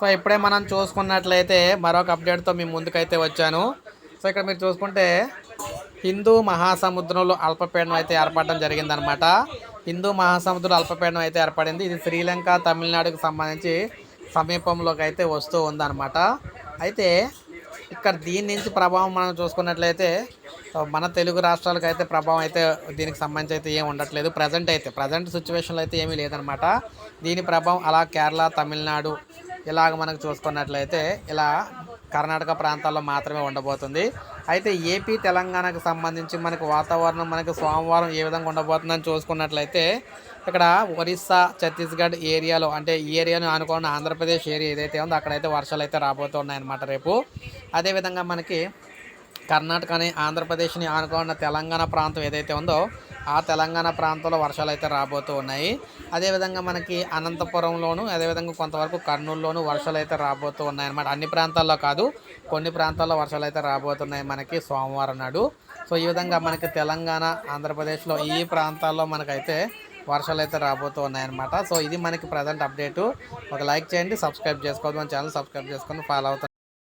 So ఇప్పుడే మనం చూసుకున్నట్లయితే మరొక అప్డేట్తో మీ ముందుకైతే వచ్చాను. సో ఇక్కడ మీరు చూసుకుంటే హిందూ మహాసముద్రంలో అల్పపీడనం అయితే ఏర్పడడం జరిగిందనమాట హిందూ మహాసముద్రం అల్పపీడనం అయితే ఏర్పడింది. ఇది శ్రీలంక తమిళనాడుకు సంబంధించి సమీపంలోకి అయితే వస్తూ ఉందన్నమాట. అయితే ఇక్కడ దీని నుంచి ప్రభావం మనం చూసుకున్నట్లయితే మన తెలుగు రాష్ట్రాలకు అయితే ప్రభావం అయితే దీనికి సంబంధించి అయితే ఏం ఉండట్లేదు. ప్రజెంట్ అయితే ప్రజెంట్ సిచ్యువేషన్లో అయితే ఏమీ లేదనమాట దీని ప్రభావం అలా కేరళ తమిళనాడు ఇలాగ మనకు చూసుకున్నట్లయితే ఇలా కర్ణాటక ప్రాంతాల్లో మాత్రమే ఉండబోతుంది. అయితే ఏపీ తెలంగాణకు సంబంధించి మనకు వాతావరణం మనకు సోమవారం ఏ విధంగా ఉండబోతుందని చూసుకున్నట్లయితే ఇక్కడ ఒరిస్సా ఛత్తీస్గఢ్ ఏరియాలో అంటే ఈ ఏరియాను ఆనుకున్న ఆంధ్రప్రదేశ్ ఏరియా ఏదైతే ఉందో అక్కడైతే వర్షాలు అయితే రాబోతున్నాయన్నమాట రేపు. అదేవిధంగా మనకి కర్ణాటకని ఆంధ్రప్రదేశ్ని ఆనుకున్న తెలంగాణ ప్రాంతం ఏదైతే ఉందో ఆ తెలంగాణ ప్రాంతంలో వర్షాలు అయితే రాబోతూ ఉన్నాయి. అదేవిధంగా మనకి అనంతపురంలోను అదేవిధంగా కొంతవరకు కర్నూలులోను వర్షాలు అయితే రాబోతూ ఉన్నాయన్నమాట. అన్ని ప్రాంతాల్లో కాదు కొన్ని ప్రాంతాల్లో వర్షాలు అయితే రాబోతున్నాయి మనకి సోమవారం నాడు. సో ఈ విధంగా మనకి తెలంగాణ ఆంధ్రప్రదేశ్లో ఈ ప్రాంతాల్లో మనకైతే వర్షాలు అయితే రాబోతూ ఉన్నాయన్నమాట. సో ఇది మనకి ప్రజెంట్ అప్డేటు. ఒక లైక్ చేయండి సబ్స్క్రైబ్ చేసుకోవద్దు. మన ఛానల్ సబ్స్క్రైబ్ చేసుకొని ఫాలో అవుతుంది